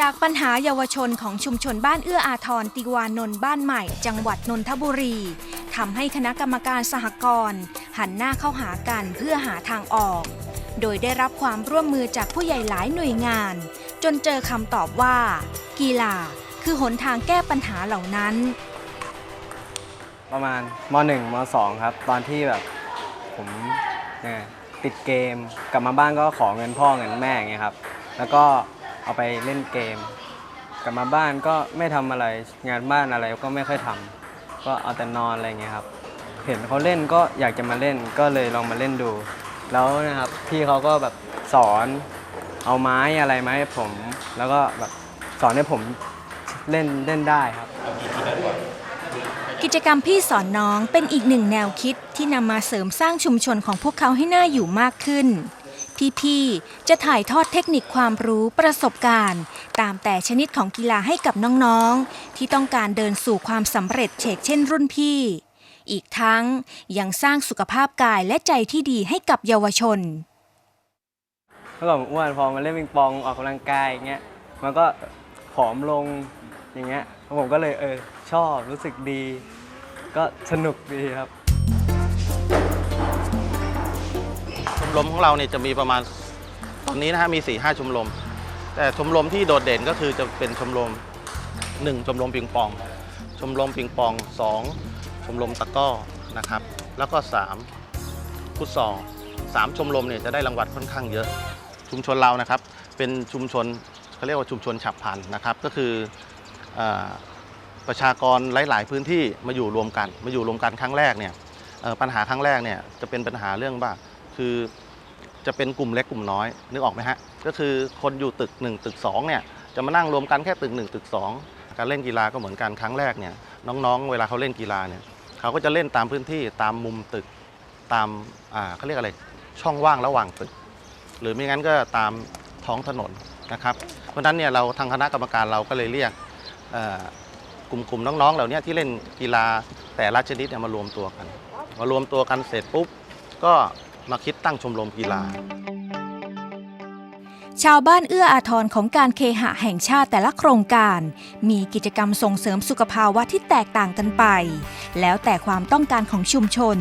จากปัญหาเยาวชนของชุมชนบ้านเอื้ออาทรติวานนท์บ้านใหม่ จังหวัดนนทบุรีทำให้คณะกรรมการสหกรณ์หันหน้าเข้าหากันเพื่อหาทางออก โดยได้รับความร่วมมือจากผู้ใหญ่หลายหน่วยงาน จนเจอคำตอบว่า กีฬาคือหนทางแก้ปัญหาเหล่านั้น ประมาณม .1 ม .2 ครับ ตอนที่แบบผมยังไงติดเกมกลับมาบ้านก็ขอเงินพ่อเงินแม่อย่างเงี้ยครับ แล้วก็ เอาไปเล่นเกม กลับมาบ้านก็ไม่ทำอะไรงานบ้านอะไรก็ไม่ค่อยทำก็เอาแต่นอนอะไรเงี้ยครับ เห็นเขาเล่นก็อยากจะมาเล่นก็เลยลองมาเล่นดู แล้วนะครับพี่เขาก็แบบสอนเอาไม้อะไรมาให้ผม แล้วก็แบบสอนให้ผมเล่นเล่นได้ครับ กิจกรรมพี่สอนน้องเป็นอีกหนึ่งแนวคิดที่นำมาเสริมสร้างชุมชนของพวกเขาให้น่าอยู่มากขึ้น พี่ๆ จะถ่ายทอดเทคนิคความรู้ประสบการณ์ ตามแต่ชนิดของกีฬาให้กับน้องๆ ที่ต้องการเดินสู่ความสำเร็จเฉกเช่นรุ่นพี่ อีกทั้งยังสร้างสุขภาพกายและใจที่ดีให้กับเยาวชนเมื่อก่อนผมอ้วนพอมาเล่นปิงปองออกกำลังกายอย่างเงี้ยมันก็ผอมลงอย่างเงี้ยผมก็เลยเออชอบรู้สึกดี ก็สนุกดีครับ รมของเราเนี่ยจะมีประมาณตอนนี้นะฮะมี4ี่ห้าชมรม แต่ชมรมที่โดดเด่นก็คือจะเป็นชมรม 1 ชมรมปิงปอง ชมรมปิงปอง 2 ชมรมตะก้อนะครับ แล้วก็3ฟุตซอลสามชมรมเนี่ยจะได้รางวัลค่อนข้างเยอะ ชุมชนเรานะครับ เป็นชุมชนเขาเรียกว่าชุมชนฉับพลันนะครับ ก็คืออประชากรหลาย ๆ พื้นที่มาอยู่รวมกัน มาอยู่รวมกันครั้งแรกเนี่ยปัญหาครั้งแรกเนี่ยจะเป็นปัญหาเรื่องว่าคือ จะเป็นกลุ่มเล็กกลุ่มน้อยนึกออกไหมฮะก็คือคนอยู่ตึก 1 ตึก2เนี่ยจะมานั่งรวมกันแค่ตึก 1 ตึก 2 การเล่นกีฬาก็เหมือนกันครั้งแรกเนี่ยน้องๆ เวลาเขาเล่นกีฬาเนี่ยเขาก็จะเล่นตามพื้นที่ตามมุมตึกตามอ่าเขาเรียกอะไรช่องว่างระหว่างตึก หรือไม่งั้นก็ตามท้องถนนนะครับเพราะฉะนั้นเนี่ยเราทางคณะกรรมการเราก็เลยเรียกกลุ่มกลุ่มน้องๆเหล่านี้ที่เล่นกีฬาแต่ละชนิดเนี่ยมารวมตัวกันมารวมตัวกันเสร็จปุ๊บก็ มาคิดตั้งชมรมกีฬา ชาวบ้านเอื้ออาทรของการเคหะแห่งชาติแต่ละโครงการ มีกิจกรรมส่งเสริมสุขภาวะที่แตกต่างกันไป แล้วแต่ความต้องการของชุมชน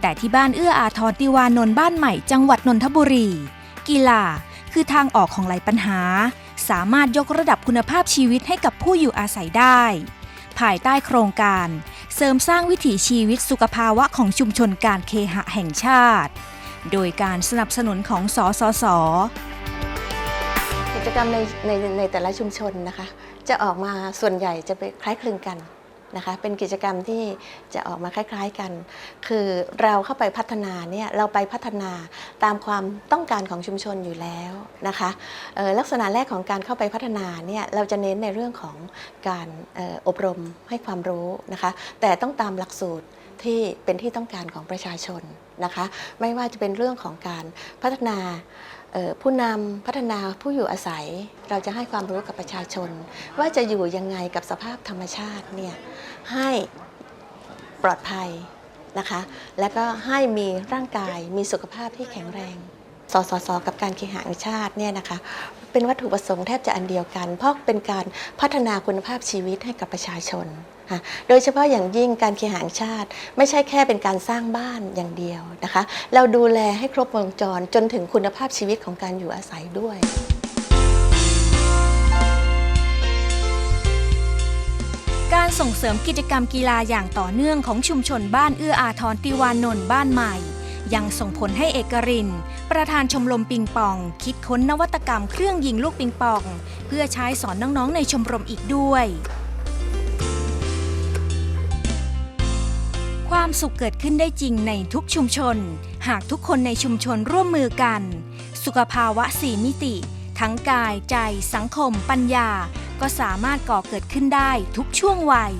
แต่ที่บ้านเอื้ออาทรติวานนท์บ้านใหม่จังหวัดนนทบุรี กีฬาคือทางออกของหลายปัญหา สามารถยกระดับคุณภาพชีวิตให้กับผู้อยู่อาศัยได้ ภายใต้โครงการ เสริมสร้างวิถีชีวิตสุขภาวะของชุมชนการเคหะแห่งชาติ โดยการสนับสนุนของสสส กิจกรรมในในในแต่ละชุมชนนะคะ จะออกมาส่วนใหญ่จะไปคล้ายคลึงกันนะคะ เป็นกิจกรรมที่จะออกมาคล้าย ๆกัน คือเราเข้าไปพัฒนาเนี่ยเราไปพัฒนาตามความต้องการของชุมชนอยู่แล้วนะคะเอ่อลักษณะแรกของการเข้าไปพัฒนาเนี่ยเราจะเน้นในเรื่องของการเอ่ออบรมให้ความรู้นะคะ แต่ต้องตามหลักสูตร ที่เป็นที่ต้องการของประชาชนนะคะ ไม่ว่าจะเป็นเรื่องของการพัฒนาผู้นำพัฒนาผู้อยู่อาศัย เราจะให้ความรู้กับประชาชน ว่าจะอยู่ยังไงกับสภาพธรรมชาติเนี่ยให้ปลอดภัยนะคะ และก็ให้มีร่างกายมีสุขภาพที่แข็งแรง สสส กับการเคหะแห่งชาติเนี่ยนะคะเป็นวัตถุประสงค์แทบจะอันเดียวกัน เพราะเป็นการพัฒนาคุณภาพชีวิตให้กับประชาชน โดยเฉพาะอย่างยิ่งการเคหะแห่งชาติ ไม่ใช่แค่เป็นการสร้างบ้านอย่างเดียวนะคะ เราดูแลให้ครบวงจรจนถึงคุณภาพชีวิตของการอยู่อาศัยด้วยการส่งเสริมกิจกรรมกีฬาอย่างต่อเนื่องของชุมชนบ้านเอื้ออาทรติวานนท์บ้านใหม่ ยังส่งผลให้เอกริน ประธานชมรมปิงปอง คิดค้นนวัตกรรมเครื่องยิงลูกปิงปอง เพื่อใช้สอนน้องๆในชมรมอีกด้วย ความสุขเกิดขึ้นได้จริงในทุกชุมชน หากทุกคนในชุมชนร่วมมือกัน สุขภาวะสี่มิติ ทั้งกายใจ สังคม ปัญญา ก็สามารถก่อเกิดขึ้นได้ทุกช่วงวัย